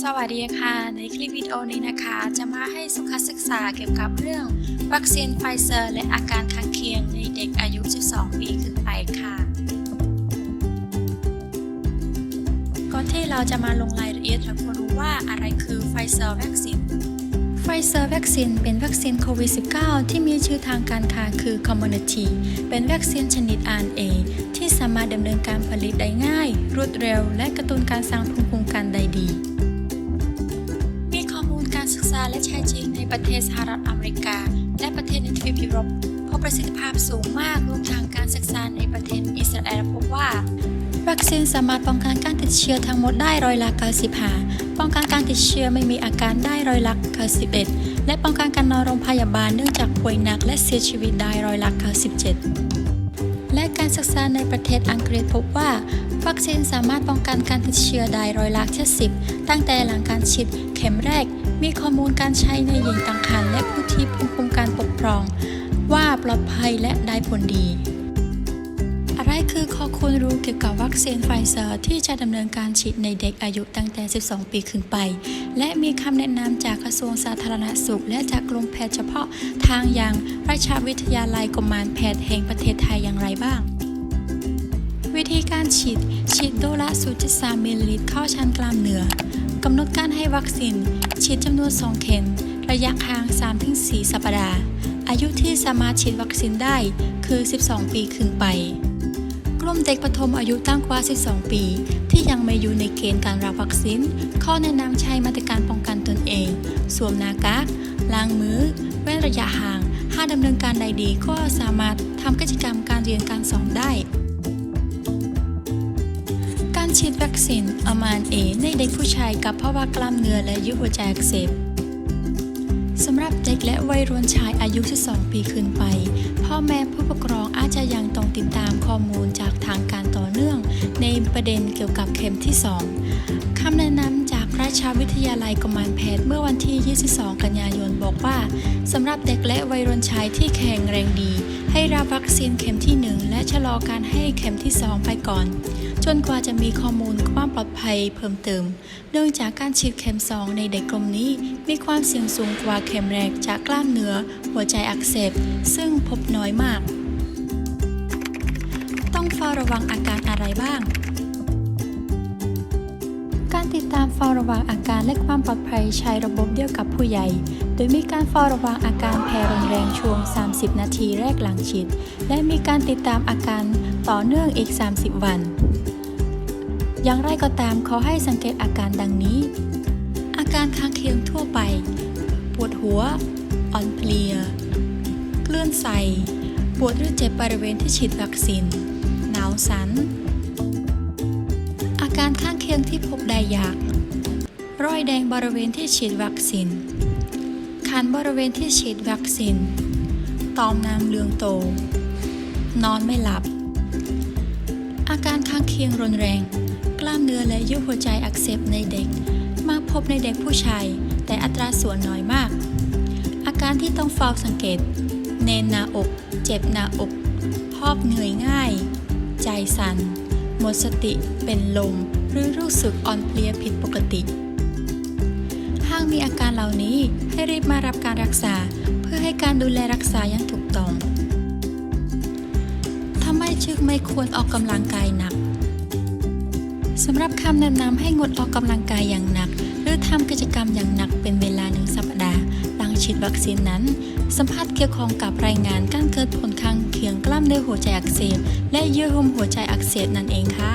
สวัสดีค่ะ ในคลิปวิดีโอนี้นะคะ จะมาให้สุขศึกษาเกี่ยวกับเรื่อง วัคซีนไฟเซอร์ และอาการข้างเคียงในเด็กอายุ 12 ปีขึ้นไปค่ะ ก่อนที่เราจะมาลงรายละเอียดเราควรรู้ว่าอะไรคือไฟเซอร์วัคซีนไฟเซอร์วัคซีนเป็นวัคซีนโควิด -19 ที่มีชื่อทางการค้าคือ Comirnaty เป็นวัคซีนชนิด RNA ที่สามารถดำเนินการผลิตได้ง่าย รวดเร็ว และกระตุ้นการสร้างภูมิคุ้มกันได้ดี ลกาและใช้จริงในประเทศสหรัฐอเมริกา และประเทศในทวีปยุโรปพบประสิทธิภาพสูงมากรวมทางการศึกษาในประเทศอิสราเอลพบว่าวัคซีนสามารถป้องกันการติดเชื้อทั้งหมดได้ร้อยละ95ป้องกันการติดเชื้อไม่มีอาการได้ร้อยละ91และป้องกันการนอนโรงพยาบาลเนื่องจากป่วยหนักและเสียชีวิตได้ร้อยละ97 และการศึกษาในประเทศอังกฤษพบว่า วัคซีนสามารถป้องกันการติดเชื้อได้ร้อยละ70 ตั้งแต่หลังการฉีดเข็มแรก มีข้อมูลการใช้ในหญิงตั้งครรภ์และผู้ที่ภูมิคุ้มกันปกครอง ว่าปลอดภัยและได้ผลดี อะไรคือข้อควรรู้เกี่ยวกับวัคซีนไฟเซอร์ที่จะดำเนินการฉีดในเด็กอายุตั้งแต่ 12 ปีขึ้นไป และมีคำแนะนำจากกระทรวงสาธารณสุข และจากกรมแพทย์เฉพาะทางอย่างราชวิทยาลัยกรมารแพทย์แห่งประเทศไทยอย่างไรบ้างวิธีการฉีด ฉีดโดสละ 0.3มิลลิลิตรเข้าชั้นกล้ามเนื้อกำหนดการให้วัคซีน ฉีดจำนวน 2 เข็ม ระยะห่าง 3-4 สัปดาห์ อายุที่สามารถฉีดวัคซีนได้คือ 12 ปีขึ้นไป กลุ่มเด็กปฐมอายุต่ำกว่า 12 ปี ที่ยังไม่อยู่ในเกณฑ์การรับวัคซีนข้อแนะนำใช้มาตรการป้องกันตนเอง สวมหน้ากากล้างมือ เว้นระยะห่าง หากดำเนินการใดดีก็สามารถทำกิจกรรมการเรียนการสอนได้ การฉีดวัคซีนอมานเอในเด็กผู้ชายกับภาวะกล้ามเนื้อและยุบหัวใจอักเสบ สำหรับเด็กและวัยรุ่นชายอายุ 12 ปีขึ้นไป พ่อแม่ผู้ปกครองอาจจะยังต้องติดตามข้อมูลจากทางการต่อเนื่อง ในประเด็นเกี่ยวกับเข็มที่ 2 คำแนะนำ ชวิทยาลัยกรมารแพทย์เมื่อวันที่ 22 กันยายน บอกว่าสำหรับเด็กและวัยรุ่นชายที่แข็งแรงดี ให้รับวัคซีนเข็มที่ 1 และชะลอการให้เข็มที่ 2 ไปก่อน จนกว่าจะมีข้อมูลความปลอดภัยเพิ่มเติม เนื่องจากการฉีดเข็ม 2 ในเด็กกลุ่มนี้ มีความเสี่ยงสูงกว่าเข็มแรกจากกล้ามเนื้อ หัวใจอักเสบซึ่งพบน้อยมาก ต้องเฝ้าระวังอาการอะไรบ้าง การติดตามเฝ้าระวังอาการและความปลอดภัยใช้ระบบเดียวกับผู้ใหญ่ โดยมีการเฝ้าระวังอาการแพ้รุนแรงช่วง 30 นาทีแรกหลังฉีด และมีการติดตามอาการต่อเนื่องอีก 30 วัน อย่างไรก็ตามขอให้สังเกตอาการดังนี้ อาการข้างเคียงทั่วไป ปวดหัว อ่อนเพลีย คลื่นไส้ปวดหรือเจ็บบริเวณที่ฉีดวัคซีน หนาวสัน การข้างเคียงที่พบได้ยาก รอยแดงบริเวณที่ฉีดวัคซีน คันบริเวณที่ฉีดวัคซีน ตอมน้ำเหลืองโต นอนไม่หลับ อาการข้างเคียงรุนแรง กล้ามเนื้อและยุบหัวใจอักเสบในเด็กมักพบในเด็กผู้ชาย แต่อัตราส่วนน้อยมาก อาการที่ต้องเฝ้าสังเกตแน่นหน้าอก เจ็บหน้าอก หอบเหนื่อยง่าย ใจสั่น หมดสติเป็นลม หรือรู้สึกอ่อนเพลียผิดปกติ หากมีอาการเหล่านี้ให้รีบมารับการรักษา เพื่อให้การดูแลรักษาอย่างถูกต้องทำไมจึงไม่ควรออกกำลังกายหนักสำหรับคำแนะนำให้งดออกกำลังกายอย่างหนัก หรือทำกิจกรรมอย่างหนักเป็นเวลาหนึ่ง ฉีดวัคซีนนั้น สัมภาษณ์เกี่ยวข้องกับรายงานการเกิดผลข้างเคียงกล้ามเนื้อหัวใจอักเสบและเยื่อหุ้มหัวใจอักเสบนั่นเองค่ะ